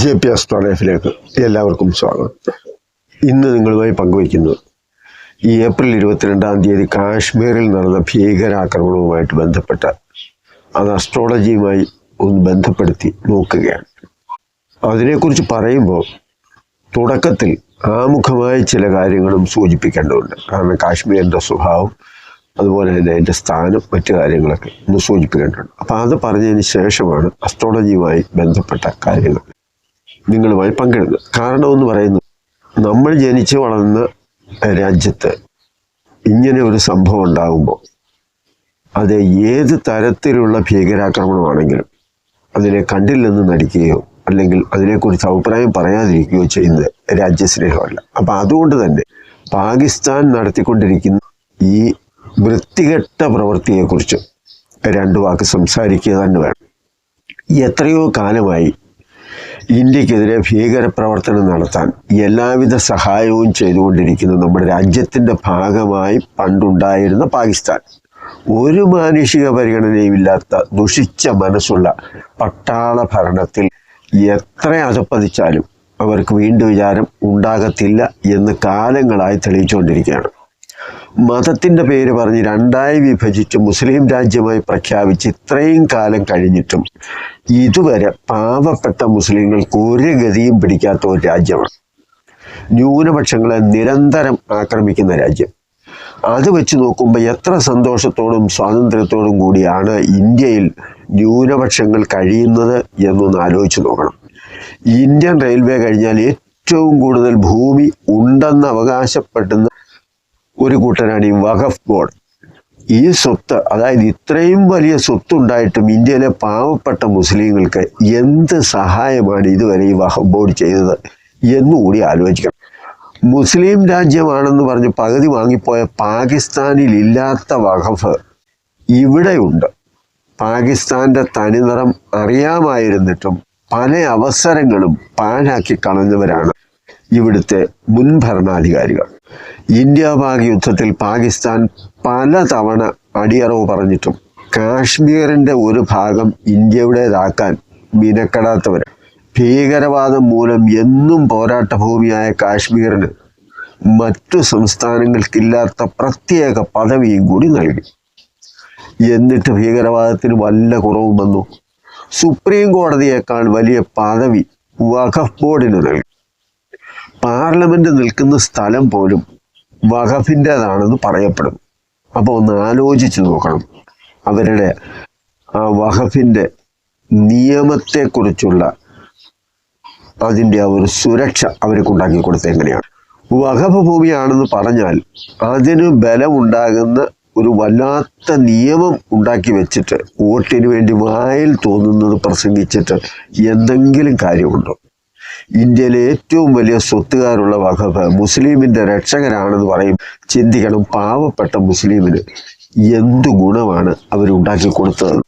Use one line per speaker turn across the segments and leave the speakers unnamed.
J P S ലൈഫിലേക്ക് എല്ലാവർക്കും സ്വാഗതം. ഇന്ന് നിങ്ങളുമായി പങ്കുവയ്ക്കുന്നത് ഈ ഏപ്രിൽ ഇരുപത്തിരണ്ടാം തീയതി കാശ്മീരിൽ നടന്ന ഭീകരാക്രമണവുമായിട്ട് ബന്ധപ്പെട്ട അത് അസ്ട്രോളജിയുമായി ഒന്ന് ബന്ധപ്പെടുത്തി നോക്കുകയാണ്. അതിനെക്കുറിച്ച് പറയുമ്പോൾ തുടക്കത്തിൽ ആമുഖമായി ചില കാര്യങ്ങളും സൂചിപ്പിക്കേണ്ടതുണ്ട്. കാരണം കാശ്മീരിന്റെ സ്വഭാവം അതുപോലെ തന്നെ അതിന്റെ സ്ഥാനം മറ്റു കാര്യങ്ങളൊക്കെ ഒന്ന് സൂചിപ്പിക്കേണ്ടതുണ്ട്. അപ്പോൾ അത് പറഞ്ഞതിന് ശേഷമാണ് അസ്ട്രോളജിയുമായി ബന്ധപ്പെട്ട കാര്യങ്ങൾ. നിങ്ങളുമായി പങ്കിടുന്നത് കാരണമെന്ന് പറയുന്നത് നമ്മൾ ജനിച്ച് വളർന്ന രാജ്യത്ത് ഇങ്ങനെ ഒരു സംഭവം ഉണ്ടാകുമ്പോൾ അത് ഏത് തരത്തിലുള്ള ഭീകരാക്രമണമാണെങ്കിലും അതിനെ കണ്ടില്ലെന്ന് നടിക്കുകയോ അല്ലെങ്കിൽ അതിനെക്കുറിച്ച് അഭിപ്രായം പറയാതിരിക്കുകയോ ചെയ്യുന്നത് രാജ്യസ്നേഹമല്ല. അപ്പം അതുകൊണ്ട് തന്നെ പാകിസ്ഥാൻ നടത്തിക്കൊണ്ടിരിക്കുന്ന ഈ വൃത്തികെട്ട പ്രവൃത്തിയെക്കുറിച്ച് രണ്ടു വാക്ക് സംസാരിക്കുക തന്നെ വേണം. എത്രയോ കാലമായി ഇന്ത്യക്കെതിരെ ഭീകരപ്രവർത്തനം നടത്താൻ എല്ലാവിധ സഹായവും ചെയ്തുകൊണ്ടിരിക്കുന്ന നമ്മുടെ രാജ്യത്തിന്റെ ഭാഗമായി പണ്ടുണ്ടായിരുന്ന പാകിസ്ഥാൻ. ഒരു മാനുഷിക പരിഗണനയുമില്ലാത്ത ദുഷിച്ച മനസ്സുള്ള പട്ടാള ഭരണത്തിൽ എത്ര അധപ്പതിച്ചാലും അവർക്ക് വീണ്ടും വിചാരം ഉണ്ടാകത്തില്ല എന്ന് കാലങ്ങളായി തെളിയിച്ചുകൊണ്ടിരിക്കുകയാണ്. മതത്തിന്റെ പേര് പറഞ്ഞ് രണ്ടായി വിഭജിച്ച് മുസ്ലിം രാജ്യമായി പ്രഖ്യാപിച്ച് ഇത്രയും കാലം കഴിഞ്ഞിട്ടും ഇതുവരെ പാവപ്പെട്ട മുസ്ലിങ്ങൾക്ക് ഒരു ഗതിയും പിടിക്കാത്ത ഒരു രാജ്യമാണ്. ന്യൂനപക്ഷങ്ങളെ നിരന്തരം ആക്രമിക്കുന്ന രാജ്യം. അത് വെച്ച് നോക്കുമ്പോൾ എത്ര സന്തോഷത്തോടും സ്വാതന്ത്ര്യത്തോടും കൂടിയാണ് ഇന്ത്യയിൽ ന്യൂനപക്ഷങ്ങൾ കഴിയുന്നത് എന്നൊന്ന് ആലോചിച്ച് നോക്കണം. ഇന്ത്യൻ റെയിൽവേ കഴിഞ്ഞാൽ ഏറ്റവും കൂടുതൽ ഭൂമി ഉണ്ടെന്ന് അവകാശപ്പെടുന്ന ഒരു കൂട്ടരാണ് ഈ വഖഫ് ബോർഡ്. ഈ സ്വത്ത് അതായത് ഇത്രയും വലിയ സ്വത്തുണ്ടായിട്ടും ഇന്ത്യയിലെ പാവപ്പെട്ട മുസ്ലിങ്ങൾക്ക് എന്ത് സഹായമാണ് ഇതുവരെ ഈ വഖഫ് ബോർഡ് ചെയ്തത് എന്നുകൂടി ആലോചിക്കണം. മുസ്ലിം രാജ്യമാണെന്ന് പറഞ്ഞ് പകുതി വാങ്ങിപ്പോയ പാകിസ്ഥാനിൽ ഇല്ലാത്ത വഖഫ് ഇവിടെയുണ്ട്. പാകിസ്ഥാന്റെ തനിനിറം അറിയാമായിരുന്നിട്ടും പല അവസരങ്ങളും പാഴാക്കി കളഞ്ഞവരാണ് ഇവിടുത്തെ മുൻ ഭരണാധികാരികൾ ഇന്ത്യ പാക് യുദ്ധത്തിൽ പാകിസ്ഥാൻ പലതവണ അടിയറവ് പറഞ്ഞിട്ടും കാശ്മീരിന്റെ ഒരു ഭാഗം ഇന്ത്യയുടേതാക്കാൻ മിനക്കെടാത്തവർ ഭീകരവാദം മൂലം എന്നും പോരാട്ട ഭൂമിയായ കാശ്മീരിന് മറ്റു സംസ്ഥാനങ്ങൾക്കില്ലാത്ത പ്രത്യേക പദവിയും കൂടി നൽകി. എന്നിട്ട് ഭീകരവാദത്തിന് വല്ല കുറവും വന്നു. സുപ്രീം കോടതിയേക്കാൾ വലിയ പദവി വഖഫ് ബോർഡിന് നൽകി. പാർലമെന്റ് നിൽക്കുന്ന സ്ഥലം പോലും വഖഫിന്റെതാണെന്ന് പറയപ്പെടും. അപ്പോൾ ഒന്ന് ആലോചിച്ചു നോക്കണം. അവരുടെ ആ വഖഫിന്റെ നിയമത്തെക്കുറിച്ചുള്ള അതിന്റെ ആ ഒരു സുരക്ഷ അവർക്ക് ഉണ്ടാക്കി കൊടുത്തത് എങ്ങനെയാണ്? വഖഫ് ഭൂമിയാണെന്ന് പറഞ്ഞാൽ അതിന് ബലമുണ്ടാകുന്ന ഒരു വല്ലാത്ത നിയമം ഉണ്ടാക്കി വെച്ചിട്ട് വോട്ടിന് വേണ്ടി വായിൽ തോന്നുന്നത് പ്രസംഗിച്ചിട്ട് എന്തെങ്കിലും കാര്യമുണ്ടോ? ഇന്ത്യയിലെ ഏറ്റവും വലിയ സ്വത്തുകാരുള്ള വഖഫ് മുസ്ലിമിന്റെ രക്ഷകരാണെന്ന് പറയും. ചിന്തിക്കണം പാവപ്പെട്ട മുസ്ലിമിന് എന്ത് ഗുണമാണ് അവരുണ്ടാക്കി കൊടുത്തത്?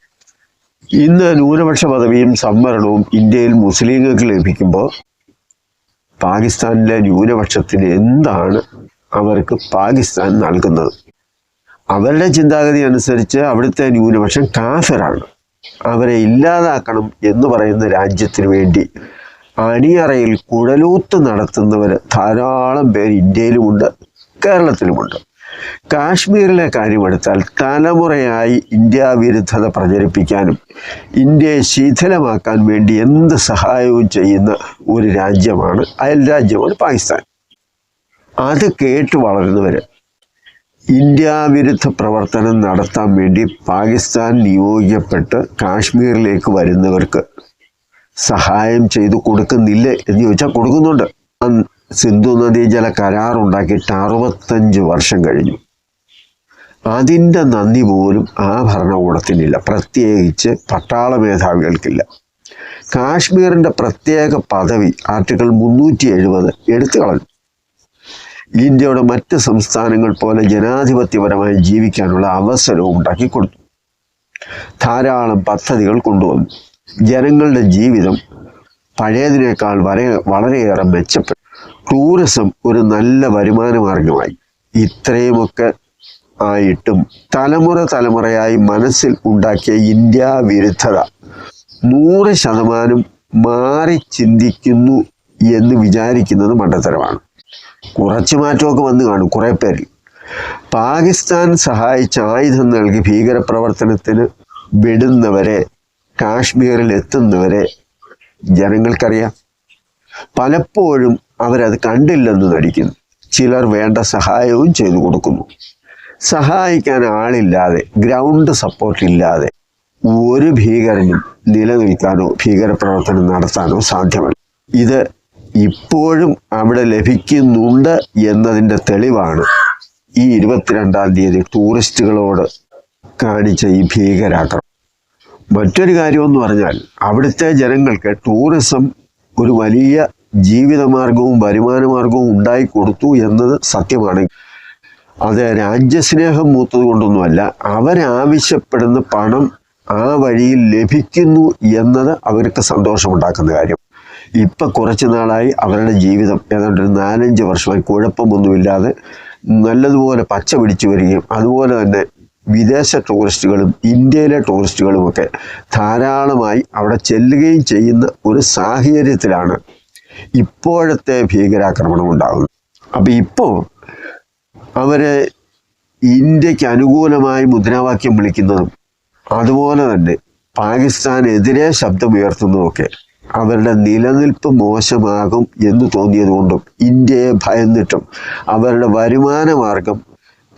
ഇന്ന് ന്യൂനപക്ഷ പദവിയും സംവരണവും ഇന്ത്യയിൽ മുസ്ലിങ്ങൾക്ക് ലഭിക്കുമ്പോൾ പാകിസ്ഥാനിലെ ന്യൂനപക്ഷത്തിന് എന്താണ് അവർക്ക് പാകിസ്ഥാൻ നൽകുന്നത്? അവരുടെ ചിന്താഗതി അനുസരിച്ച് അവിടുത്തെ ന്യൂനപക്ഷം കാഫിറാണ്. അവരെ ഇല്ലാതാക്കണം എന്ന് പറയുന്ന രാജ്യത്തിന് വേണ്ടി അണിയറയിൽ കുഴലൂത്ത് നടത്തുന്നവർ ധാരാളം പേർ ഇന്ത്യയിലുമുണ്ട് കേരളത്തിലുമുണ്ട്. കാശ്മീരിലെ കാര്യമെടുത്താൽ തലമുറയായി ഇന്ത്യ വിരുദ്ധത പ്രചരിപ്പിക്കാനും ഇന്ത്യയെ ശിഥിലമാക്കാൻ വേണ്ടി എന്ത് സഹായവും ചെയ്യുന്ന ഒരു രാജ്യമാണ് അയൽ രാജ്യമാണ് പാകിസ്ഥാൻ. അത് കേട്ട് വളരുന്നവർ ഇന്ത്യ വിരുദ്ധ പ്രവർത്തനം നടത്താൻ വേണ്ടി പാകിസ്ഥാൻ നിയോഗിക്കപ്പെട്ട് കാശ്മീരിലേക്ക് വരുന്നവർക്ക് സഹായം ചെയ്തു കൊടുക്കുന്നില്ല എന്ന് ചോദിച്ചാൽ കൊടുക്കുന്നുണ്ട്. സിന്ധു നദീജല കരാറുണ്ടാക്കിയിട്ട് അറുപത്തഞ്ച് വർഷം കഴിഞ്ഞു. അതിന്റെ നന്ദി പോലും ആ ഭരണകൂടത്തിനില്ല. പ്രത്യേകിച്ച് പട്ടാള മേധാവികൾക്കില്ല. കാശ്മീരിന്റെ പ്രത്യേക പദവി ആർട്ടിക്കിൾ മുന്നൂറ്റി എഴുപത് എടുത്തു കളഞ്ഞു. ഇന്ത്യയുടെ മറ്റ് സംസ്ഥാനങ്ങൾ പോലെ ജനാധിപത്യപരമായി ജീവിക്കാനുള്ള അവസരവും ഉണ്ടാക്കി കൊടുത്തു. ധാരാളം പദ്ധതികൾ കൊണ്ടുവന്നു. ജനങ്ങളുടെ ജീവിതം പഴയതിനേക്കാൾ വരെ വളരെയേറെ മെച്ചപ്പെട്ടു. ടൂറിസം ഒരു നല്ല വരുമാന മാർഗമായി. ഇത്രയുമൊക്കെ ആയിട്ടും തലമുറ തലമുറയായി മനസ്സിൽ ഉണ്ടാക്കിയ ഇന്ത്യ വിരുദ്ധത നൂറ് ശതമാനം മാറി ചിന്തിക്കുന്നു എന്ന് വിചാരിക്കുന്നത് മണ്ടത്തരമാണ്. കുറച്ച് മാറ്റമൊക്കെ വന്നു കാണും കുറേ പേരിൽ. പാകിസ്ഥാൻ സഹായിച്ച ആയുധം നൽകി ഭീകരപ്രവർത്തനത്തിന് വിടുന്നവരെ കാശ്മീരിൽ എത്തുന്നവരെ ജനങ്ങൾക്കറിയാം. പലപ്പോഴും അവരത് കണ്ടില്ലെന്ന് നടിക്കുന്നു. ചിലർ വേണ്ട സഹായവും ചെയ്തു കൊടുക്കുന്നു. സഹായിക്കാൻ ആളില്ലാതെ ഗ്രൗണ്ട് സപ്പോർട്ട് ഇല്ലാതെ ഒരു ഭീകരനും നിലനിൽക്കാനോ ഭീകരപ്രവർത്തനം നടത്താനോ സാധ്യമല്ല. ഇത് ഇപ്പോഴും അവിടെ ലഭിക്കുന്നുണ്ട് എന്നതിന്റെ തെളിവാണ് ഈ ഇരുപത്തിരണ്ടാം തീയതി ടൂറിസ്റ്റുകളോട് കാണിച്ച ഈ ഭീകരാക്രമണം. മറ്റൊരു കാര്യമെന്ന് പറഞ്ഞാൽ അവിടുത്തെ ജനങ്ങൾക്ക് ടൂറിസം ഒരു വലിയ ജീവിതമാർഗവും വരുമാനമാർഗവും ഉണ്ടായി കൊടുത്തു എന്നത് സത്യമാണ്. അത് രാജ്യസ്നേഹം മൂത്തത് കൊണ്ടൊന്നുമല്ല അവരാവശ്യപ്പെടുന്ന പണം ആ വഴിയിൽ ലഭിക്കുന്നു എന്നത് അവർക്ക് സന്തോഷമുണ്ടാക്കുന്ന കാര്യം. ഇപ്പം കുറച്ച് നാളായി അവരുടെ ജീവിതം ഏതാണ്ട് ഒരു നാലഞ്ച് വർഷമായി കുഴപ്പമൊന്നുമില്ലാതെ നല്ലതുപോലെ പച്ച പിടിച്ചു വരികയും അതുപോലെ തന്നെ വിദേശ ടൂറിസ്റ്റുകളും ഇന്ത്യയിലെ ടൂറിസ്റ്റുകളുമൊക്കെ ധാരാളമായി അവിടെ ചെല്ലുകയും ചെയ്യുന്ന ഒരു സാഹചര്യത്തിലാണ് ഇപ്പോഴത്തെ ഭീകരാക്രമണം ഉണ്ടാകുന്നത്. അപ്പം ഇപ്പോൾ അവർ ഇന്ത്യയ്ക്ക് അനുകൂലമായി മുദ്രാവാക്യം വിളിക്കുന്നതും അതുപോലെ തന്നെ പാകിസ്ഥാനെതിരെ ശബ്ദമുയർത്തുന്നതൊക്കെ അവരുടെ നിലനിൽപ്പ് മോശമാകും എന്ന് തോന്നിയതുകൊണ്ടും ഇന്ത്യയെ ഭയന്നിട്ടും അവരുടെ വരുമാന മാർഗം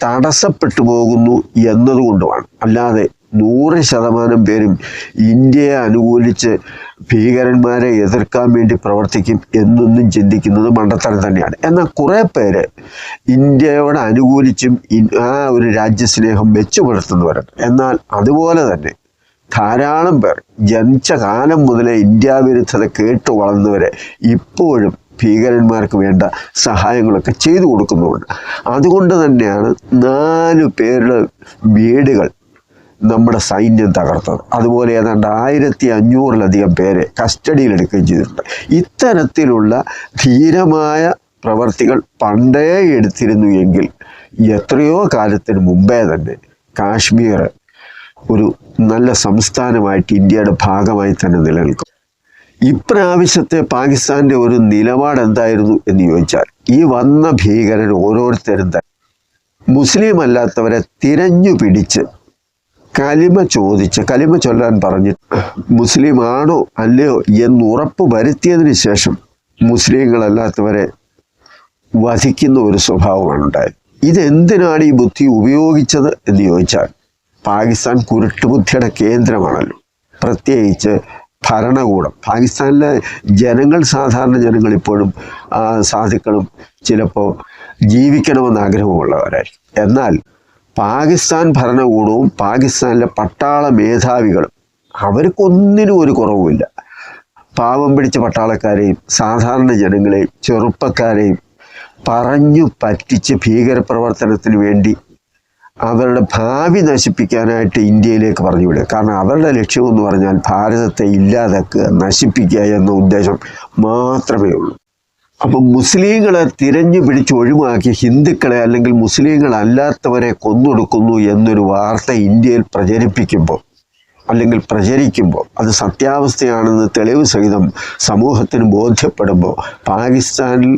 തടസ്സപ്പെട്ടു പോകുന്നു എന്നതുകൊണ്ടുമാണ്. അല്ലാതെ നൂറ് ശതമാനം പേരും ഇന്ത്യയെ അനുകൂലിച്ച് ഭീകരന്മാരെ എതിർക്കാൻ വേണ്ടി പ്രവർത്തിക്കും എന്നൊന്നും ചിന്തിക്കുന്നത് മണ്ടത്തരം തന്നെയാണ്. എന്നാൽ കുറേ പേര് ഇന്ത്യയോട് അനുകൂലിച്ചും ആ ഒരു രാജ്യസ്നേഹം വെച്ചു പുലർത്തുന്നവരുണ്ട് എന്നാൽ അതുപോലെ തന്നെ ധാരാളം പേർ ജനിച്ച കാലം മുതലേ ഇന്ത്യാ വിരുദ്ധത കേട്ടു വളർന്നവരെ ഇപ്പോഴും ഭീകരന്മാർക്ക് വേണ്ട സഹായങ്ങളൊക്കെ ചെയ്തു കൊടുക്കുന്നുമുണ്ട് അതുകൊണ്ട് തന്നെയാണ് നാല് പേരുടെ വീടുകൾ നമ്മുടെ സൈന്യം തകർത്തത്. അതുപോലെ ഏതാണ്ട് ആയിരത്തി അഞ്ഞൂറിലധികം പേരെ കസ്റ്റഡിയിലെടുക്കുകയും ചെയ്തിട്ടുണ്ട്. ഇത്തരത്തിലുള്ള ധീരമായ പ്രവർത്തികൾ പണ്ടേ എടുത്തിരുന്നു എങ്കിൽ എത്രയോ കാലത്തിന് മുമ്പേ തന്നെ കാശ്മീർ ഒരു നല്ല സംസ്ഥാനമായിട്ട് ഇന്ത്യയുടെ ഭാഗമായി തന്നെ നിലനിൽക്കും. ഇപ്രാവശ്യത്തെ പാകിസ്ഥാന്റെ ഒരു നിലപാട് എന്തായിരുന്നു എന്ന് ചോദിച്ചാൽ ഈ വന്ന ഭീകരൻ ഓരോരുത്തരും തന്നെ മുസ്ലിം അല്ലാത്തവരെ തിരഞ്ഞു പിടിച്ച് കലിമ ചോദിച്ച് കലിമ ചൊല്ലാൻ പറഞ്ഞ് മുസ്ലിം ആണോ അല്ലയോ എന്ന് ഉറപ്പ് വരുത്തിയതിന് ശേഷം മുസ്ലിങ്ങളല്ലാത്തവരെ വധിക്കുന്ന ഒരു സ്വഭാവമാണ് ഉണ്ടായത്. ഇതെന്തിനാണ് ഈ ബുദ്ധി ഉപയോഗിച്ചത് എന്ന് ചോദിച്ചാൽ പാകിസ്ഥാൻ കുരുട്ടുബുദ്ധിയുടെ കേന്ദ്രമാണല്ലോ. പ്രത്യേകിച്ച് ഭരണകൂടം. പാകിസ്ഥാനിലെ ജനങ്ങൾ സാധാരണ ജനങ്ങൾ ഇപ്പോഴും സാധുക്കളും ചിലപ്പോൾ ജീവിക്കണമെന്ന് ആഗ്രഹമുള്ളവരായിരിക്കും. എന്നാൽ പാകിസ്ഥാൻ ഭരണകൂടവും പാകിസ്ഥാനിലെ പട്ടാള മേധാവികളും അവർക്കൊന്നിനും ഒരു കുറവുമില്ല. പാവം പിടിച്ച പട്ടാളക്കാരെയും സാധാരണ ജനങ്ങളെയും ചെറുപ്പക്കാരെയും പറഞ്ഞു പറ്റിച്ച് ഭീകരപ്രവർത്തനത്തിന് വേണ്ടി അവരുടെ ഭാവി നശിപ്പിക്കാനായിട്ട് ഇന്ത്യയിലേക്ക് പറഞ്ഞു വിടുക കാരണം അവരുടെ ലക്ഷ്യമെന്ന് പറഞ്ഞാൽ ഭാരതത്തെ ഇല്ലാതാക്കുക നശിപ്പിക്കുക എന്ന ഉദ്ദേശം മാത്രമേ ഉള്ളൂ. അപ്പം മുസ്ലിങ്ങളെ തിരഞ്ഞു പിടിച്ച് ഒഴിവാക്കി ഹിന്ദുക്കളെ അല്ലെങ്കിൽ മുസ്ലിങ്ങൾ അല്ലാത്തവരെ കൊന്നൊടുക്കുന്നു എന്നൊരു വാർത്ത ഇന്ത്യയിൽ പ്രചരിപ്പിക്കുമ്പോൾ അല്ലെങ്കിൽ പ്രചരിക്കുമ്പോൾ അത് സത്യാവസ്ഥയാണെന്ന് തെളിവ് സഹിതം സമൂഹത്തിന് ബോധ്യപ്പെടുമ്പോൾ പാകിസ്ഥാനിൽ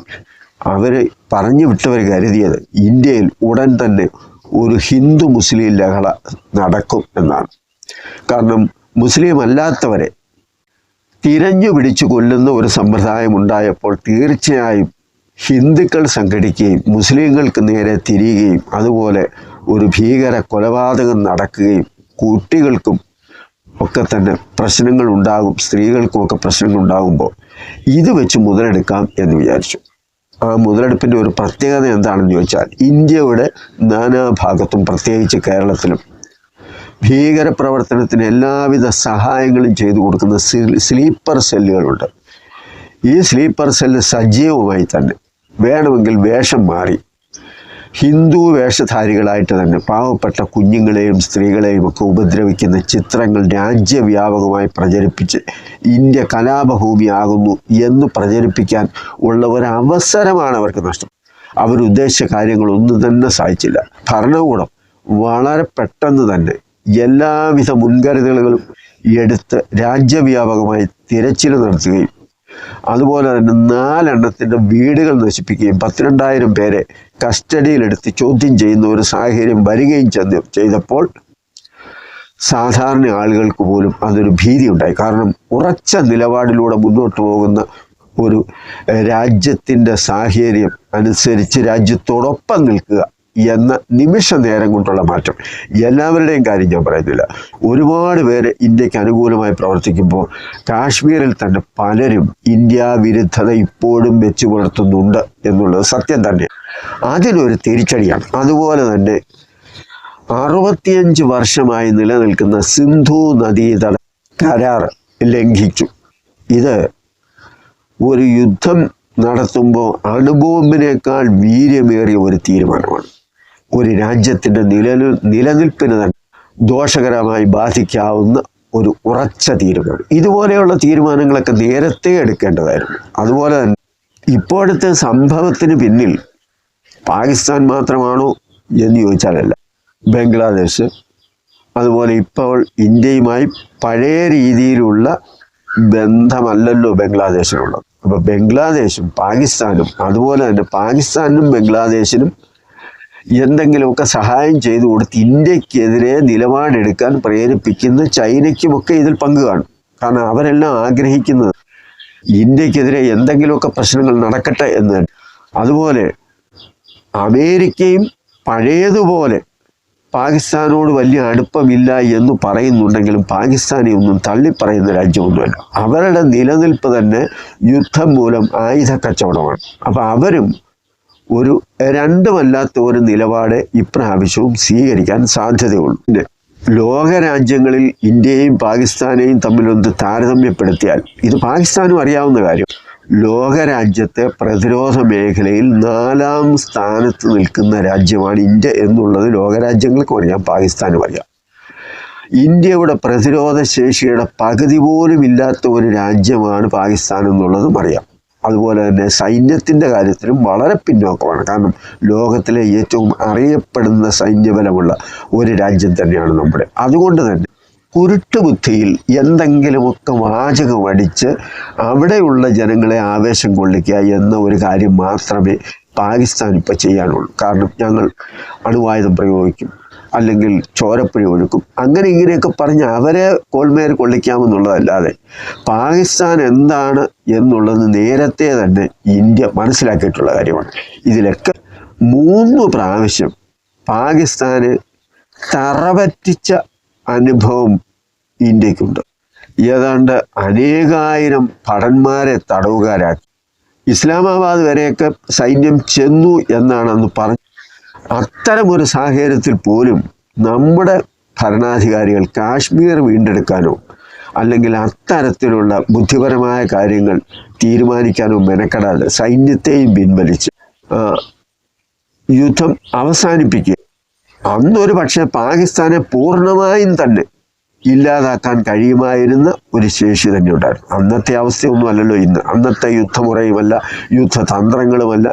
അവർ പറഞ്ഞു വിട്ടവർ കരുതിയത് ഇന്ത്യയിൽ ഉടൻ തന്നെ ഒരു ഹിന്ദു മുസ്ലിം ലഹള നടക്കും എന്നാണ്. കാരണം മുസ്ലിം അല്ലാത്തവരെ തിരഞ്ഞു പിടിച്ചു കൊല്ലുന്ന ഒരു സമ്പ്രദായം ഉണ്ടായപ്പോൾ തീർച്ചയായും ഹിന്ദുക്കൾ സംഘടിക്കുകയും മുസ്ലിങ്ങൾക്ക് നേരെ തിരിയുകയും അതുപോലെ ഒരു ഭീകര കൊലപാതകം നടക്കുകയും കുട്ടികൾക്കും ഒക്കെ തന്നെ പ്രശ്നങ്ങൾ ഉണ്ടാകും സ്ത്രീകൾക്കും ഒക്കെ പ്രശ്നങ്ങൾ ഉണ്ടാകുമ്പോൾ ഇത് വെച്ച് മുതലെടുക്കാം എന്ന് വിചാരിച്ചു. മുതലെടുപ്പിന്റെ ഒരു പ്രത്യേകത എന്താണെന്ന് ചോദിച്ചാൽ ഇന്ത്യയുടെ നാനാഭാഗത്തും പ്രത്യേകിച്ച് കേരളത്തിലും ഭീകരപ്രവർത്തനത്തിന് എല്ലാവിധ സഹായങ്ങളും ചെയ്തു കൊടുക്കുന്ന സ്ലീ- സ്ലീപ്പർ സെല്ലുകളുണ്ട്. ഈ സ്ലീപ്പർ സെല്ല് സജീവമായി തന്നെ വേണമെങ്കിൽ വേഷം മാറി ഹിന്ദു വേഷധാരികളായിട്ട് തന്നെ പാവപ്പെട്ട കുഞ്ഞുങ്ങളെയും സ്ത്രീകളെയും ഒക്കെ ഉപദ്രവിക്കുന്ന ചിത്രങ്ങൾ രാജ്യവ്യാപകമായി പ്രചരിപ്പിച്ച് ഇന്ത്യ കലാപഭൂമിയാകുന്നു എന്ന് പ്രചരിപ്പിക്കാൻ ഉള്ള ഒരു അവസരമാണ് അവർക്ക് നഷ്ടം. അവരുദ്ദേശിച്ച കാര്യങ്ങളൊന്നും തന്നെ സാധിച്ചില്ല. ഭരണകൂടം വളരെ പെട്ടെന്ന് തന്നെ എല്ലാവിധ മുൻകരുതലുകളും എടുത്ത് രാജ്യവ്യാപകമായി തിരച്ചിൽ നടത്തുകയും അതുപോലെ തന്നെ നാലെണ്ണത്തിന്റെ വീടുകൾ നശിപ്പിക്കുകയും പത്തിരണ്ടായിരം പേരെ കസ്റ്റഡിയിലെടുത്ത് ചോദ്യം ചെയ്യുന്ന ഒരു സാഹചര്യം വരികയും ചെന്ന് ചെയ്തപ്പോൾ സാധാരണ ആളുകൾക്ക് പോലും അതൊരു ഭീതി ഉണ്ടായി കാരണം ഉറച്ച നിലപാടിലൂടെ മുന്നോട്ട് പോകുന്ന ഒരു രാജ്യത്തിന്റെ സാഹചര്യം അനുസരിച്ച് രാജ്യത്തോടൊപ്പം നിൽക്കുക എന്ന നിമിഷ നേരം കൊണ്ടുള്ള മാറ്റം. എല്ലാവരുടെയും കാര്യം ഞാൻ പറയുന്നില്ല. ഒരുപാട് പേര് ഇന്ത്യയ്ക്ക് അനുകൂലമായി പ്രവർത്തിക്കുമ്പോൾ കാശ്മീരിൽ തന്നെ പലരും ഇന്ത്യ വിരുദ്ധത ഇപ്പോഴും വെച്ചു പുലർത്തുന്നുണ്ട് എന്നുള്ളത് സത്യം തന്നെ. അതിനൊരു തിരിച്ചടിയാണ്. അതുപോലെ തന്നെ അറുപത്തിയഞ്ച് വർഷമായി നിലനിൽക്കുന്ന സിന്ധു നദീതട കരാർ ലംഘിച്ചു. ഇത് ഒരു യുദ്ധം നടത്തുമ്പോൾ അണുബോംബിനേക്കാൾ വീര്യമേറിയ ഒരു തീരുമാനമാണ്. ഒരു രാജ്യത്തിന്റെ നിലനിൽ നിലനിൽപ്പിന് തന്നെ ദോഷകരമായി ബാധിക്കാവുന്ന ഒരു ഉറച്ച തീരുമാനം. ഇതുപോലെയുള്ള തീരുമാനങ്ങളൊക്കെ നേരത്തെ എടുക്കേണ്ടതായിരുന്നു. അതുപോലെ തന്നെ ഇപ്പോഴത്തെ സംഭവത്തിന് പിന്നിൽ പാകിസ്ഥാൻ മാത്രമാണോ എന്ന് ചോദിച്ചാലല്ല. ബംഗ്ലാദേശ് അതുപോലെ ഇപ്പോൾ ഇന്ത്യയുമായി പഴയ രീതിയിലുള്ള ബന്ധമല്ലല്ലോ ബംഗ്ലാദേശിനുള്ളത്. അപ്പോൾ ബംഗ്ലാദേശും പാകിസ്ഥാനും അതുപോലെ തന്നെ പാകിസ്ഥാനും ബംഗ്ലാദേശിനും എന്തെങ്കിലുമൊക്കെ സഹായം ചെയ്തു കൊടുത്ത് ഇന്ത്യക്കെതിരെ നിലപാടെടുക്കാൻ പ്രേരിപ്പിക്കുന്ന ചൈനയ്ക്കുമൊക്കെ ഇതിൽ പങ്ക് കാണും. കാരണം അവരെല്ലാം ആഗ്രഹിക്കുന്നത് ഇന്ത്യക്കെതിരെ എന്തെങ്കിലുമൊക്കെ പ്രശ്നങ്ങൾ നടക്കട്ടെ എന്ന്. അതുപോലെ അമേരിക്കയും പഴയതുപോലെ പാകിസ്ഥാനോട് വലിയ അടുപ്പമില്ല എന്ന് പറയുന്നുണ്ടെങ്കിലും പാകിസ്ഥാനെ ഒന്നും തള്ളിപ്പറയുന്ന രാജ്യമൊന്നുമല്ല. അവരുടെ നിലനിൽപ്പ് തന്നെ യുദ്ധം മൂലം ആയുധ കച്ചവടമാണ് അപ്പം അവരും ഒരു രണ്ടുമല്ലാത്ത ഒരു നിലപാട് ഇപ്രാവശ്യവും സ്വീകരിക്കാൻ സാധ്യതയുള്ളൂ ലോകരാജ്യങ്ങളിൽ ഇന്ത്യയും പാകിസ്ഥാനെയും തമ്മിലൊന്ന് താരതമ്യപ്പെടുത്തിയാൽ ഇത് പാകിസ്ഥാനും അറിയാവുന്ന കാര്യം. ലോകരാജ്യത്തെ പ്രതിരോധ മേഖലയിൽ നാലാം സ്ഥാനത്ത് നിൽക്കുന്ന രാജ്യമാണ് ഇന്ത്യ എന്നുള്ളത് ലോകരാജ്യങ്ങൾക്കും അറിയാം പാകിസ്ഥാനും അറിയാം. ഇന്ത്യയുടെ പ്രതിരോധ ശേഷിയുടെ പകുതി പോലും ഇല്ലാത്ത ഒരു രാജ്യമാണ് പാകിസ്ഥാൻ എന്നുള്ളതും അറിയാം. അതുപോലെ തന്നെ സൈന്യത്തിന്റെ കാര്യത്തിലും വളരെ പിന്നോക്കമാണ്. കാരണം ലോകത്തിലെ ഏറ്റവും അറിയപ്പെടുന്ന സൈന്യബലമുള്ള ഒരു രാജ്യം തന്നെയാണ് നമ്മുടെ. അതുകൊണ്ട് തന്നെ കുരുട്ടുബുദ്ധിയിൽ എന്തെങ്കിലുമൊക്കെ വാചകം അടിച്ച് അവിടെയുള്ള ജനങ്ങളെ ആവേശം കൊള്ളിക്കുക എന്ന ഒരു കാര്യം മാത്രമേ പാകിസ്ഥാൻ ഇപ്പോൾ ചെയ്യാനുള്ളൂ. കാരണം ഞങ്ങൾ അണുവായുധം പ്രയോഗിക്കും. അല്ലെങ്കിൽ ചോരപ്പുഴ ഒഴുക്കും. അങ്ങനെ ഇങ്ങനെയൊക്കെ പറഞ്ഞ് അവരെ കോൾമേർ കൊള്ളിക്കാമെന്നുള്ളതല്ലാതെ പാകിസ്ഥാൻ എന്താണ് എന്നുള്ളത് നേരത്തെ തന്നെ ഇന്ത്യ മനസ്സിലാക്കിയിട്ടുള്ള കാര്യമാണ്. ഇതിലൊക്കെ മൂന്ന് പ്രാവശ്യം പാകിസ്ഥാന് തറപറ്റിച്ച അനുഭവം ഇന്ത്യക്കുണ്ട്. ഏതാണ്ട് അനേകായിരം ഭടന്മാരെ തടവുകാരാക്കി. ഇസ്ലാമാബാദ് വരെയൊക്കെ സൈന്യം ചെന്നു എന്നാണ് അന്ന് പറഞ്ഞു അത്തരമൊരു സാഹചര്യത്തിൽ പോലും നമ്മുടെ ഭരണാധികാരികൾ കാശ്മീർ വീണ്ടെടുക്കാനോ അല്ലെങ്കിൽ അത്തരത്തിലുള്ള ബുദ്ധിപരമായ കാര്യങ്ങൾ തീരുമാനിക്കാനോ മെനക്കെടാതെ സൈന്യത്തെയും പിൻവലിച്ച് യുദ്ധം അവസാനിപ്പിക്കുക. അന്നൊരു പക്ഷേ പാകിസ്ഥാനെ പൂർണമായും തന്നെ ഇല്ലാതാക്കാൻ കഴിയുമായിരുന്ന ഒരു ശേഷി തന്നെ ഉണ്ടായിരുന്നു അന്നത്തെ അവസ്ഥയൊന്നും അല്ലല്ലോ ഇന്ന്. അന്നത്തെ യുദ്ധമുറയുമല്ല യുദ്ധതന്ത്രങ്ങളുമല്ല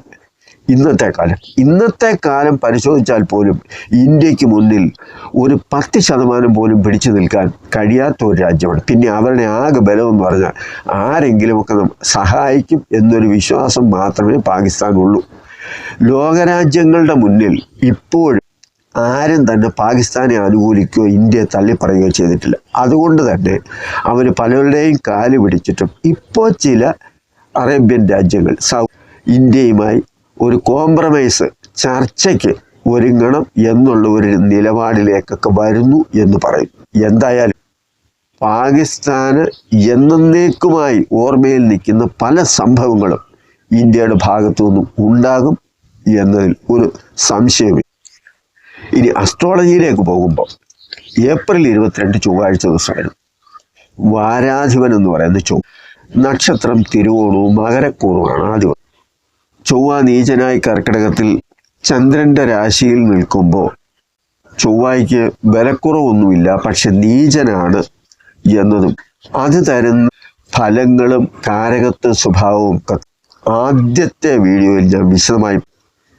ഇന്നത്തെ കാലം ഇന്നത്തെ കാലം പരിശോധിച്ചാൽ പോലും ഇന്ത്യയ്ക്ക് മുന്നിൽ ഒരു പത്ത് ശതമാനം പോലും പിടിച്ചു നിൽക്കാൻ കഴിയാത്ത ഒരു രാജ്യമാണ്. പിന്നെ അവരുടെ ആകെ ബലമെന്ന് പറഞ്ഞാൽ ആരെങ്കിലുമൊക്കെ സഹായിക്കും എന്നൊരു വിശ്വാസം മാത്രമേ പാകിസ്ഥാനുള്ളൂ. ലോകരാജ്യങ്ങളുടെ മുന്നിൽ ഇപ്പോഴും ആരും തന്നെ പാകിസ്ഥാനെ അനുകൂലിക്കുകയോ ഇന്ത്യയെ തള്ളിപ്പറയുകയോ ചെയ്തിട്ടില്ല. അതുകൊണ്ട് തന്നെ അവർ പലരുടെയും കാൽ പിടിച്ചിട്ടും ഇപ്പോൾ ചില അറേബ്യൻ രാജ്യങ്ങൾ സൗ ഇന്ത്യയുമായി ഒരു കോംപ്രമൈസ് ചർച്ചയ്ക്ക് ഒരുങ്ങണം എന്നുള്ള ഒരു നിലപാടിലേക്കൊക്കെ വരുന്നു എന്ന് പറയും. എന്തായാലും പാകിസ്ഥാന് എന്നേക്കുമായി ഓർമ്മയിൽ നിൽക്കുന്ന പല സംഭവങ്ങളും ഇന്ത്യയുടെ ഭാഗത്തു നിന്നും ഉണ്ടാകും എന്നതിൽ ഒരു സംശയമില്ല. ഇനി അസ്ട്രോളജിയിലേക്ക് പോകുമ്പോൾ ഏപ്രിൽ ഇരുപത്തിരണ്ട് ചൊവ്വാഴ്ച ദിവസമായിരുന്നു വാരാധിപൻ എന്ന് പറയുന്ന ചൊവ്വ നക്ഷത്രം തിരുവോണവും മകരക്കൂറുമാണ് ആദ്യം. ചൊവ്വ നീചനായി കർക്കിടകത്തിൽ ചന്ദ്രന്റെ രാശിയിൽ നിൽക്കുമ്പോൾ ചൊവ്വായ്ക്ക് ബലക്കുറവൊന്നുമില്ല പക്ഷെ നീചനാണ് എന്നതും അത് തരുന്ന ഫലങ്ങളും കാരകത്വ സ്വഭാവവും ആദ്യത്തെ വീഡിയോയിൽ ഞാൻ വിശദമായി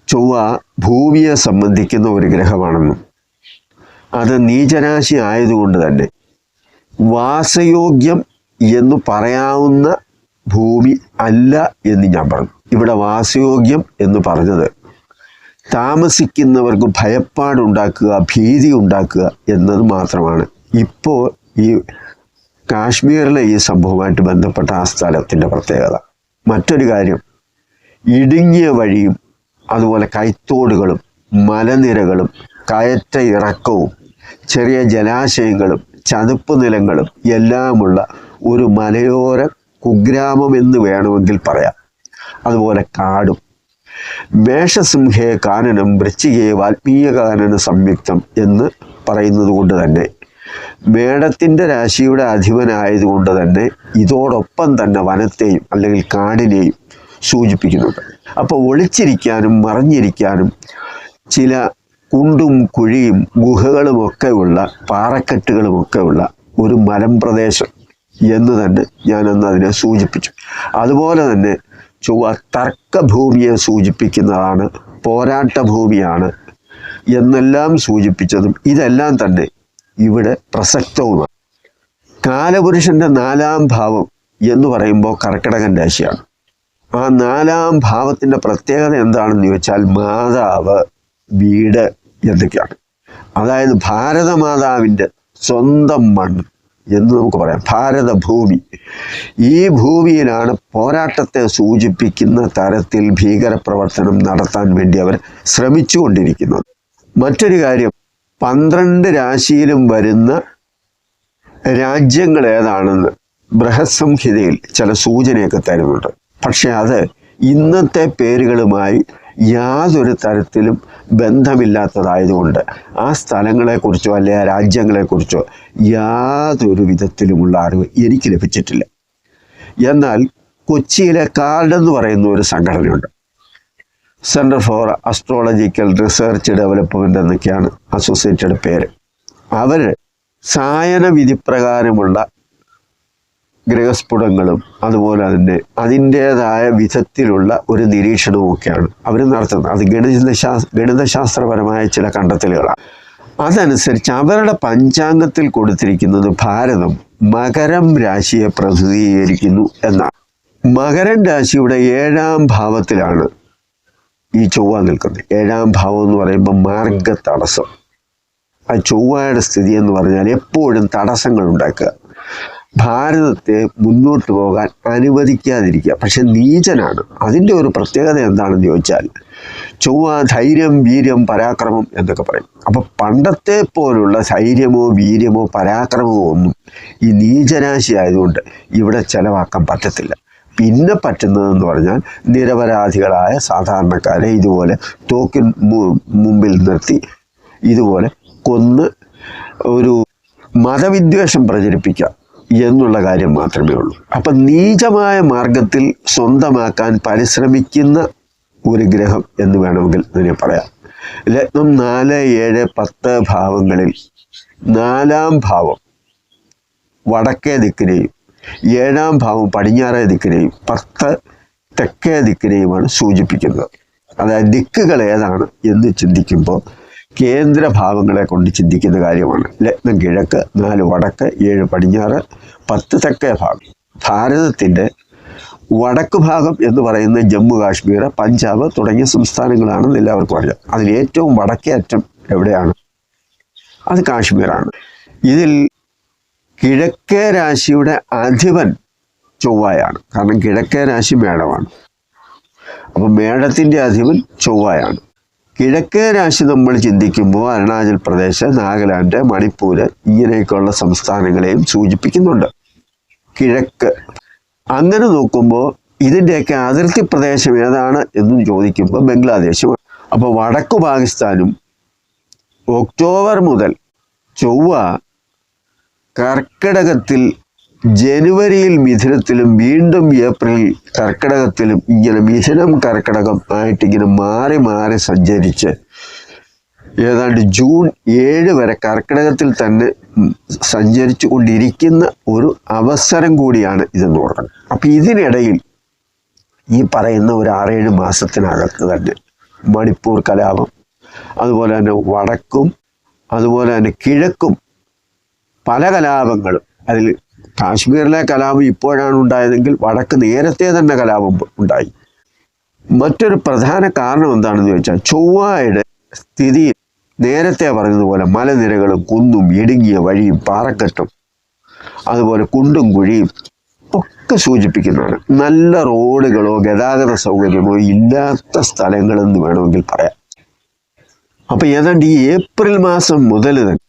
ചൊവ്വ ഭൂമിയെ സംബന്ധിക്കുന്ന ഒരു ഗ്രഹമാണെന്നും അത് നീചരാശി ആയതുകൊണ്ട് തന്നെ വാസയോഗ്യം എന്ന് പറയാവുന്ന ഭൂമി അല്ല എന്ന് ഞാൻ പറഞ്ഞു. ഇവിടെ വാസയോഗ്യം എന്ന് പറഞ്ഞത് താമസിക്കുന്നവർക്ക് ഭയപ്പാടുണ്ടാക്കുക ഭീതി ഉണ്ടാക്കുക എന്നത് മാത്രമാണ്. ഇപ്പോൾ ഈ കാശ്മീരിലെ ഈ സംഭവമായിട്ട് ബന്ധപ്പെട്ട ആ സ്ഥലത്തിന്റെ പ്രത്യേകത. മറ്റൊരു കാര്യം ഇടുങ്ങിയ വഴിയും അതുപോലെ കൈത്തോടുകളും മലനിരകളും കയറ്റ ഇറക്കവും ചെറിയ ജലാശയങ്ങളും ചതുപ്പ് നിലങ്ങളും എല്ലാമുള്ള ഒരു മലയോര കുഗ്രാമം എന്ന് വേണമെങ്കിൽ പറയാം. അതുപോലെ കാടും. മേഷസിംഹേ കാനനം വൃശ്ചികേ വാൽമീയ കാനന സംയുക്തം എന്ന് പറയുന്നത് കൊണ്ട് തന്നെ മേടത്തിന്റെ രാശിയുടെ അധിപനായതുകൊണ്ട് തന്നെ ഇതോടൊപ്പം തന്നെ വനത്തെയും അല്ലെങ്കിൽ കാടിനെയും സൂചിപ്പിക്കുന്നുണ്ട്. അപ്പോൾ ഒളിച്ചിരിക്കാനും മറിഞ്ഞിരിക്കാനും ചില കുണ്ടും കുഴിയും ഗുഹകളുമൊക്കെയുള്ള പാറക്കെട്ടുകളുമൊക്കെയുള്ള ഒരു മലമ്പ്രദേശം. എന്ന് തന്നെ ഞാനന്ന് അതിനെ സൂചിപ്പിച്ചു. അതുപോലെ തന്നെ ചൊവ്വ തർക്കഭൂമിയെ സൂചിപ്പിക്കുന്നതാണ് പോരാട്ട ഭൂമിയാണ് എന്നെല്ലാം സൂചിപ്പിച്ചതും ഇതെല്ലാം തന്നെ ഇവിടെ പ്രസക്തവുമാണ്. കാലപുരുഷന്റെ നാലാം ഭാവം എന്ന് പറയുമ്പോൾ കർക്കിടകൻ രാശിയാണ്. ആ നാലാം ഭാവത്തിന്റെ പ്രത്യേകത എന്താണെന്ന് ചോദിച്ചാൽ മാതാവ് വീട് എന്തൊക്കെയാണ് അതായത് ഭാരതമാതാവിന്റെ സ്വന്തം മണ്ണ്. എന്ന് നമുക്ക് പറയാം. ഭാരതഭൂമി. ഈ ഭൂമിയിലാണ് പോരാട്ടത്തെ സൂചിപ്പിക്കുന്ന തരത്തിൽ ഭീകരപ്രവർത്തനം നടത്താൻ വേണ്ടി അവർ ശ്രമിച്ചുകൊണ്ടിരിക്കുന്നത്. മറ്റൊരു കാര്യം പന്ത്രണ്ട് രാശിയിലും വരുന്ന രാജ്യങ്ങൾ ഏതാണെന്ന് ബൃഹസംഹിതയിൽ ചില സൂചനയൊക്കെ തരുന്നുണ്ട്. പക്ഷെ അത് ഇന്നത്തെ പേരുകളുമായി യാതൊരു തരത്തിലും ബന്ധമില്ലാത്തതായതുകൊണ്ട് ആ സ്ഥലങ്ങളെക്കുറിച്ചോ അല്ലെ ആ രാജ്യങ്ങളെക്കുറിച്ചോ യാതൊരു വിധത്തിലുമുള്ള അറിവ് എനിക്ക് ലഭിച്ചിട്ടില്ല. എന്നാൽ കൊച്ചിയിലെ കാർഡ് എന്ന് പറയുന്ന ഒരു സംഘടനയുണ്ട്. Centre for astrological research development എന്നൊക്കെയാണ് അസോസിയേറ്റഡ് പേര്. അവർ സായന വിധിപ്രകാരമുള്ള ഗ്രഹസ്ഫുടങ്ങളും അതുപോലെ തന്നെ അതിന്റേതായ വിധത്തിലുള്ള ഒരു നിരീക്ഷണവുമൊക്കെയാണ് അവർ നടത്തുന്നത്. അത് ഗണിത ഗണിതശാസ്ത്രപരമായ ചില കണ്ടെത്തലുകളാണ്. അതനുസരിച്ച് അവരുടെ പഞ്ചാംഗത്തിൽ കൊടുത്തിരിക്കുന്നത് ഭാരതം മകരം രാശിയെ പ്രതിനിധീകരിക്കുന്നു എന്നാണ്. മകരം രാശിയുടെ ഏഴാം ഭാവത്തിലാണ് ഈ ചൊവ്വ നിൽക്കുന്നത്. ഏഴാം ഭാവം എന്ന് പറയുമ്പോൾ മാർഗ തടസ്സം ആ ചൊവ്വയുടെ സ്ഥിതി എന്ന് പറഞ്ഞാൽ എപ്പോഴും തടസ്സങ്ങൾ ഉണ്ടാക്കുക. ഭാരതത്തെ മുന്നോട്ട് പോകാൻ അനുവദിക്കാതിരിക്കുക. പക്ഷെ നീചനാണ്. അതിന്റെ ഒരു പ്രത്യേകത എന്താണെന്ന് ചോദിച്ചാൽ ചൊവ്വ ധൈര്യം വീര്യം പരാക്രമം എന്നൊക്കെ പറയും. അപ്പോൾ പണ്ടത്തെ പോലുള്ള ധൈര്യമോ വീര്യമോ പരാക്രമമോ ഒന്നും ഈ നീചരാശി ആയതുകൊണ്ട് ഇവിടെ ചെലവാക്കാൻ പറ്റത്തില്ല. പിന്നെ പറ്റുന്നതെന്ന് പറഞ്ഞാൽ നിരപരാധികളായ സാധാരണക്കാരെ ഇതുപോലെ തോക്കിൻ മുമ്പിൽ നിർത്തി ഇതുപോലെ കൊന്ന് ഒരു മതവിദ്വേഷം പ്രചരിപ്പിക്കുക. എന്നുള്ള കാര്യം മാത്രമേ ഉള്ളൂ. അപ്പം നീചമായ മാർഗത്തിൽ സ്വന്തമാക്കാൻ പരിശ്രമിക്കുന്ന ഒരു ഗ്രഹം എന്ന് വേണമെങ്കിൽ ഇതിനെ പറയാം. ലഗ്നം നാല് ഏഴ് പത്ത് ഭാവങ്ങളിൽ നാലാം ഭാവം വടക്കേ ദിക്കിനെയും ഏഴാം ഭാവം പടിഞ്ഞാറേ ദിക്കിനെയും പത്ത് തെക്കേ ദിക്കിനെയുമാണ് സൂചിപ്പിക്കുന്നത്. അതായത് ദിക്കുകൾ ഏതാണ് എന്ന് ചിന്തിക്കുമ്പോൾ കേന്ദ്രഭാവങ്ങളെ കൊണ്ട് ചിന്തിക്കുന്ന കാര്യമാണ്. ലഗ്നം കിഴക്ക് നാല് വടക്ക് ഏഴ് പടിഞ്ഞാറ് പത്ത് തെക്കേ ഭാഗം. ഭാരതത്തിന്റെ വടക്ക് ഭാഗം എന്ന് പറയുന്ന ജമ്മു കാശ്മീർ പഞ്ചാബ് തുടങ്ങിയ സംസ്ഥാനങ്ങളാണെന്ന് എല്ലാവർക്കും അറിയാം. അതിൽ ഏറ്റവും വടക്കേ അറ്റം എവിടെയാണ്? അത് കാശ്മീരാണ്. ഇതിൽ കിഴക്കേ രാശിയുടെ അധിപൻ ചൊവ്വായാണ്. കാരണം കിഴക്കേ രാശി മേടമാണ്. അപ്പം മേടത്തിന്റെ അധിപൻ ചൊവ്വയാണ്. കിഴക്കേ രാശി നമ്മൾ ചിന്തിക്കുമ്പോൾ അരുണാചൽ പ്രദേശ് നാഗാലാൻഡ് മണിപ്പൂർ ഇങ്ങനെയൊക്കെയുള്ള സംസ്ഥാനങ്ങളെയും സൂചിപ്പിക്കുന്നുണ്ട്. കിഴക്ക്. അങ്ങനെ നോക്കുമ്പോൾ ഇതിന്റെയൊക്കെ അതിർത്തി പ്രദേശം ഏതാണ് എന്ന് ചോദിക്കുമ്പോൾ ബംഗ്ലാദേശുമാണ്. അപ്പോൾ വടക്കു പാകിസ്ഥാനും ഒക്ടോബർ മുതൽ ചൊവ്വ കർക്കിടകത്തിൽ ജനുവരിയിൽ മിഥുനത്തിലും വീണ്ടും ഏപ്രിൽ കർക്കിടകത്തിലും ഇങ്ങനെ മിഥുനം കർക്കിടകം ആയിട്ട് ഇങ്ങനെ മാറി മാറി സഞ്ചരിച്ച് ഏതാണ്ട് ജൂൺ ഏഴ് വരെ കർക്കിടകത്തിൽ തന്നെ സഞ്ചരിച്ചു കൊണ്ടിരിക്കുന്ന ഒരു അവസരം കൂടിയാണ് ഇതെന്ന് പറയുന്നത് അപ്പം ഇതിനിടയിൽ ഈ പറയുന്ന ഒരു ആറേഴ് മാസത്തിനകത്ത് തന്നെ മണിപ്പൂർ കലാപം അതുപോലെ തന്നെ വടക്കും അതുപോലെ തന്നെ കിഴക്കും പല കലാപങ്ങളും അതിൽ കാശ്മീരിലെ കലാപം ഇപ്പോഴാണ് ഉണ്ടായതെങ്കിൽ വടക്ക് നേരത്തെ തന്നെ കലാപം ഉണ്ടായി. മറ്റൊരു പ്രധാന കാരണം എന്താണെന്ന് ചോദിച്ചാൽ ചൊവ്വായുടെ സ്ഥിതി നേരത്തെ പറഞ്ഞതുപോലെ മലനിരകളും കുന്നും ഇടുങ്ങിയ വഴിയും പാറക്കെട്ടും അതുപോലെ കുണ്ടും കുഴിയും ഒക്കെ സൂചിപ്പിക്കുന്നതാണ്. നല്ല റോഡുകളോ ഗതാഗത സൗകര്യമോ ഇല്ലാത്ത സ്ഥലങ്ങളെന്ന് വേണമെങ്കിൽ പറയാം. അപ്പൊ ഏതാണ്ട് ഈ ഏപ്രിൽ മാസം മുതൽ തന്നെ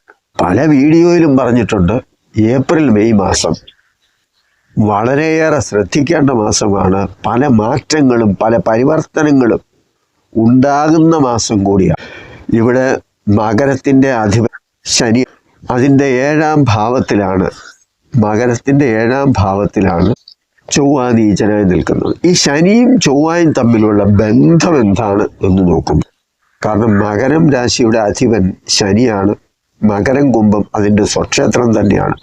പല വീഡിയോയിലും പറഞ്ഞിട്ടുണ്ട്. ഏപ്രിൽ മെയ് മാസം. വളരെയേറെ ശ്രദ്ധിക്കേണ്ട മാസമാണ്. പല മാറ്റങ്ങളും പല പരിവർത്തനങ്ങളും ഉണ്ടാകുന്ന മാസം കൂടിയാണ്. ഇവിടെ മകരത്തിന്റെ അധിപ ശനി അതിന്റെ ഏഴാം ഭാവത്തിലാണ്. മകരത്തിന്റെ ഏഴാം ഭാവത്തിലാണ് ചൊവ്വ നീചനായി നിൽക്കുന്നത്. ഈ ശനിയും ചൊവ്വായും തമ്മിലുള്ള ബന്ധം എന്താണ് എന്ന് നോക്കും കാരണം മകരം രാശിയുടെ അധിപൻ ശനിയാണ്. മകരം കുംഭം അതിന്റെ സ്വക്ഷേത്രം തന്നെയാണ്.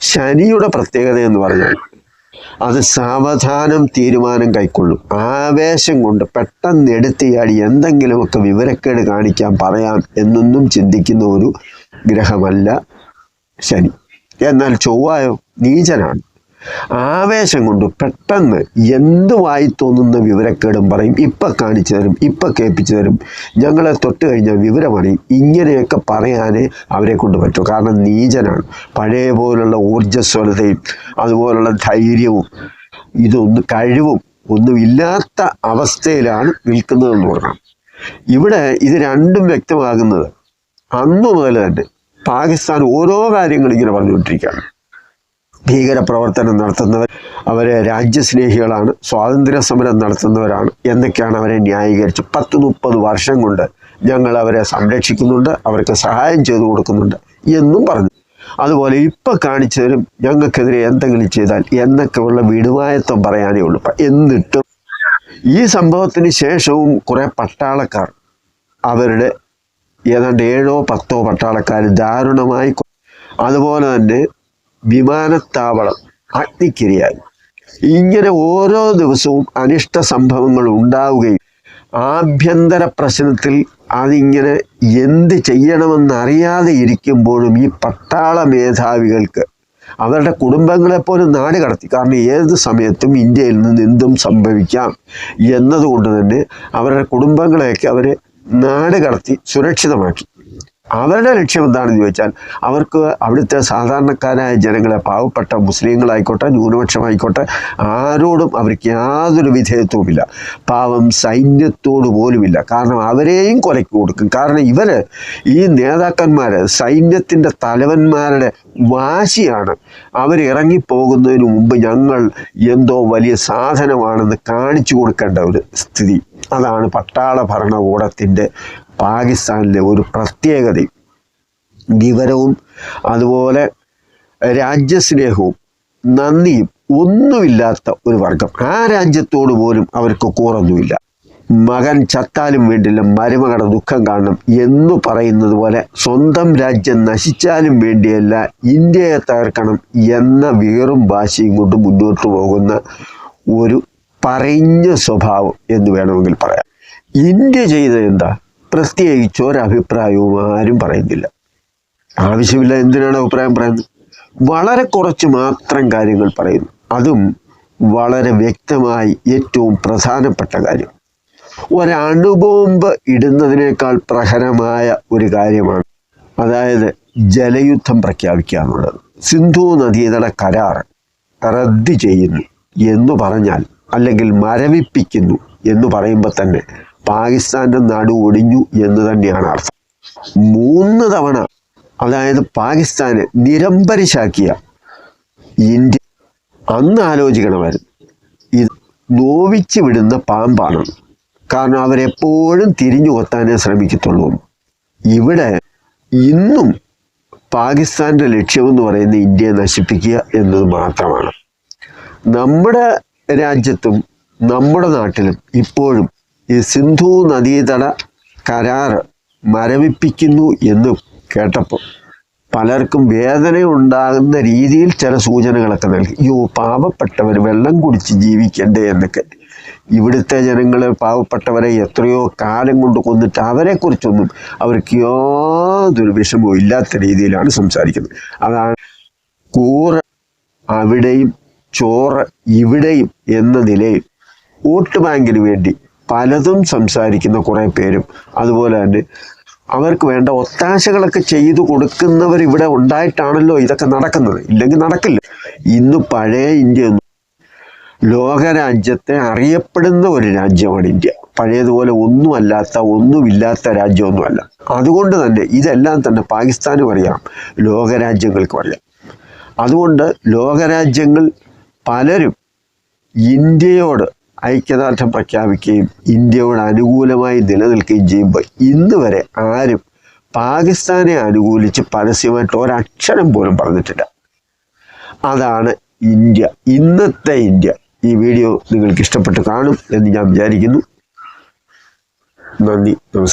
ശനിയുടെ പ്രത്യേകത എന്ന് പറഞ്ഞാൽ അത് സാവധാനം തീരുമാനം കൈക്കൊള്ളും. ആവേശം കൊണ്ട് പെട്ടെന്ന് എടുത്തിയാടി എന്തെങ്കിലുമൊക്കെ വിവരക്കേട് കാണിക്കാൻ പറയാം എന്നൊന്നും ചിന്തിക്കുന്ന ഒരു ഗ്രഹമല്ല ശനി. എന്നാൽ ചൊവ്വായോ നീചനാണ്. ആവേശം കൊണ്ട് പെട്ടെന്ന് എന്ത് വായി തോന്നുന്ന വിവരക്കേടും പറയും. ഇപ്പം കാണിച്ചു തരും ഇപ്പം കേൾപ്പിച്ചു തരും. ഞങ്ങളെ തൊട്ട് കഴിഞ്ഞാൽ വിവരമറിയും ഇങ്ങനെയൊക്കെ പറയാനേ അവരെ കൊണ്ട് പറ്റും. കാരണം നീചനാണ്. പഴയ പോലുള്ള ഊർജസ്വലതയും അതുപോലുള്ള ധൈര്യവും ഇതൊന്നും കഴിവും ഒന്നും ഇല്ലാത്ത അവസ്ഥയിലാണ് നിൽക്കുന്നതെന്ന് പറയണം ഇവിടെ ഇത് രണ്ടും വ്യക്തമാകുന്നത് അന്നു മുതൽ തന്നെ പാകിസ്ഥാൻ ഓരോ കാര്യങ്ങൾ ഇങ്ങനെ പറഞ്ഞുകൊണ്ടിരിക്കുകയാണ്. ഭീകരപ്രവർത്തനം നടത്തുന്നവർ അവർ രാജ്യസ്നേഹികളാണ് സ്വാതന്ത്ര്യ സമരം നടത്തുന്നവരാണ് എന്നൊക്കെയാണ് അവരെ ന്യായീകരിച്ച് പത്ത് മുപ്പത് വർഷം കൊണ്ട് ഞങ്ങൾ അവരെ സംരക്ഷിക്കുന്നുണ്ട് അവർക്ക് സഹായം ചെയ്തു കൊടുക്കുന്നുണ്ട് എന്നും പറഞ്ഞു. അതുപോലെ ഇപ്പം കാണിച്ചു തരും ഞങ്ങൾക്കെതിരെ എന്തെങ്കിലും ചെയ്താൽ എന്നൊക്കെയുള്ള വിടുവായത്വം പറയാനേ ഉള്ളൂ. എന്നിട്ടും ഈ സംഭവത്തിന് ശേഷവും കുറേ പട്ടാളക്കാർ അവരുടെ ഏതാണ്ട് ഏഴോ പത്തോ പട്ടാളക്കാർ ദാരുണമായി അതുപോലെ തന്നെ വിമാനത്താവളം അഗ്നിക്കിരയായി. ഇങ്ങനെ ഓരോ ദിവസവും അനിഷ്ട സംഭവങ്ങൾ ഉണ്ടാവുകയും ആഭ്യന്തര പ്രശ്നത്തിൽ അതിങ്ങനെ എന്ത് ചെയ്യണമെന്നറിയാതെ ഇരിക്കുമ്പോഴും ഈ പട്ടാള മേധാവികൾക്ക് അവരുടെ കുടുംബങ്ങളെപ്പോലും നാട് കടത്തി. കാരണം ഏത് സമയത്തും ഇന്ത്യയിൽ നിന്ന് എന്തും സംഭവിക്കാം എന്നതുകൊണ്ട് തന്നെ അവരുടെ കുടുംബങ്ങളെയൊക്കെ അവർ നാട് കടത്തി സുരക്ഷിതമാക്കി. അവരുടെ ലക്ഷ്യം എന്താണെന്ന് ചോദിച്ചാൽ അവർക്ക് അവിടുത്തെ സാധാരണക്കാരായ ജനങ്ങളെ പാവപ്പെട്ട മുസ്ലിങ്ങളായിക്കോട്ടെ ന്യൂനപക്ഷമായിക്കോട്ടെ ആരോടും അവർക്ക് യാതൊരു വിധേയത്വവുമില്ല. പാവം സൈന്യത്തോട് പോലുമില്ല. കാരണം അവരെയും കൊലയ്ക്ക് കൊടുക്കും. കാരണം ഇവർ ഈ നേതാക്കന്മാർ സൈന്യത്തിന്റെ തലവന്മാരുടെ വാശിയാണ്. അവരിറങ്ങിപ്പോകുന്നതിന് മുമ്പ് ഞങ്ങൾ എന്തോ വലിയ സാധനമാണെന്ന് കാണിച്ചു കൊടുക്കേണ്ട ഒരു സ്ഥിതി. അതാണ് പട്ടാള ഭരണകൂടത്തിന്റെ പാകിസ്ഥാനിലെ ഒരു പ്രത്യേകതയും വിവരവും അതുപോലെ രാജ്യസ്നേഹവും നന്ദിയും ഒന്നുമില്ലാത്ത ഒരു വർഗം. ആ രാജ്യത്തോട് പോലും അവർക്ക് കൂറൊന്നുമില്ല. മകൻ ചത്താലും വേണ്ടില്ല മരുമകളുടെ ദുഃഖം കാണണം എന്ന് പറയുന്നത് പോലെ സ്വന്തം രാജ്യം നശിച്ചാലും വേണ്ടിയല്ല ഇന്ത്യയെ തകർക്കണം എന്ന വീറും വാശിയും കൊണ്ട് മുന്നോട്ട് പോകുന്ന ഒരു പറഞ്ഞ സ്വഭാവം എന്ന് വേണമെങ്കിൽ പറയാം. ഇന്ത്യ ചെയ്തത് എന്താ? പ്രത്യേകിച്ച് ഒരഭിപ്രായവും ആരും പറയുന്നില്ല. ആവശ്യമില്ല എന്തിനാണ് അഭിപ്രായം പറയുന്നത്? വളരെ കുറച്ച് മാത്രം കാര്യങ്ങൾ പറയുന്നു. അതും വളരെ വ്യക്തമായി ഏറ്റവും പ്രധാനപ്പെട്ട കാര്യം. ഒരണുബോംബ് ഇടുന്നതിനേക്കാൾ പ്രഹരമായ ഒരു കാര്യമാണ് അതായത് ജലയുദ്ധം പ്രഖ്യാപിക്കുക എന്നുള്ളത്. സിന്ധു നദീതട കരാർ റദ്ദ് ചെയ്യുന്നു എന്ന് പറഞ്ഞാൽ അല്ലെങ്കിൽ മരവിപ്പിക്കുന്നു എന്ന് പറയുമ്പോൾ തന്നെ പാകിസ്ഥാന്റെ നടു ഒടിഞ്ഞു എന്ന് തന്നെയാണ് അർത്ഥം. മൂന്ന് തവണ അതായത് പാകിസ്ഥാനെ നിരമ്പരിശാക്കിയ ഇന്ത്യ അന്ന് ആലോചിക്കണമായിരുന്നു. ഇത് നോവിച്ച് വിടുന്ന പാമ്പാണ്. കാരണം അവരെപ്പോഴും തിരിഞ്ഞു കൊത്താനേ ശ്രമിക്കത്തുള്ളൂ. ഇവിടെ ഇന്നും പാകിസ്ഥാന്റെ ലക്ഷ്യമെന്ന് പറയുന്ന ഇന്ത്യയെ നശിപ്പിക്കുക എന്നത് മാത്രമാണ്. നമ്മുടെ രാജ്യത്തും നമ്മുടെ നാട്ടിലും ഇപ്പോഴും ഈ സിന്ധു നദീതട കരാറ് മരവിപ്പിക്കുന്നു എന്നും കേട്ടപ്പോൾ പലർക്കും വേദന ഉണ്ടാകുന്ന രീതിയിൽ ചില സൂചനകളൊക്കെ നൽകി. യോ പാവപ്പെട്ടവർ വെള്ളം കുടിച്ച് ജീവിക്കണ്ടേ എന്നൊക്കെ ഇവിടുത്തെ ജനങ്ങൾ പാവപ്പെട്ടവരെ എത്രയോ കാലം കൊണ്ട് കൊന്നിട്ട് അവരെക്കുറിച്ചൊന്നും അവർക്ക് യാതൊരു വിഷമവും ഇല്ലാത്ത രീതിയിലാണ് സംസാരിക്കുന്നത്. അതാണ് കൂറ് അവിടെയും ചോറ് ഇവിടെയും എന്ന നിലയിൽ വോട്ട് ബാങ്കിന് വേണ്ടി പലതും സംസാരിക്കുന്ന കുറേ പേരും അതുപോലെ തന്നെ അവർക്ക് വേണ്ട ഒത്താശകളൊക്കെ ചെയ്തു കൊടുക്കുന്നവർ ഇവിടെ ഉണ്ടായിട്ടാണല്ലോ ഇതൊക്കെ നടക്കുന്നത്. ഇല്ലെങ്കിൽ നടക്കില്ല. ഇന്ന് പഴയ ഇന്ത്യ ലോകരാജ്യത്തെ അറിയപ്പെടുന്ന ഒരു രാജ്യമാണ് ഇന്ത്യ. പഴയതുപോലെ ഒന്നുമല്ലാത്ത ഒന്നുമില്ലാത്ത രാജ്യമൊന്നുമല്ല. അതുകൊണ്ട് തന്നെ ഇതെല്ലാം തന്നെ പാകിസ്ഥാനും അറിയാം ലോകരാജ്യങ്ങൾക്കും അറിയാം. അതുകൊണ്ട് ലോകരാജ്യങ്ങൾ പലരും ഇന്ത്യയോട് ഐക്യദാർഢ്യം പ്രഖ്യാപിക്കുകയും ഇന്ത്യയോട് അനുകൂലമായി നിലനിൽക്കുകയും ചെയ്യുമ്പോൾ ഇന്ന് വരെ ആരും പാകിസ്ഥാനെ അനുകൂലിച്ച് പരസ്യമായിട്ട് ഒരക്ഷരം പോലും പറഞ്ഞിട്ടില്ല. അതാണ് ഇന്ത്യ ഇന്നത്തെ ഇന്ത്യ. ഈ വീഡിയോ നിങ്ങൾക്ക് ഇഷ്ടപ്പെട്ട് കാണും എന്ന് ഞാൻ വിചാരിക്കുന്നു. നന്ദി നമസ്കാരം.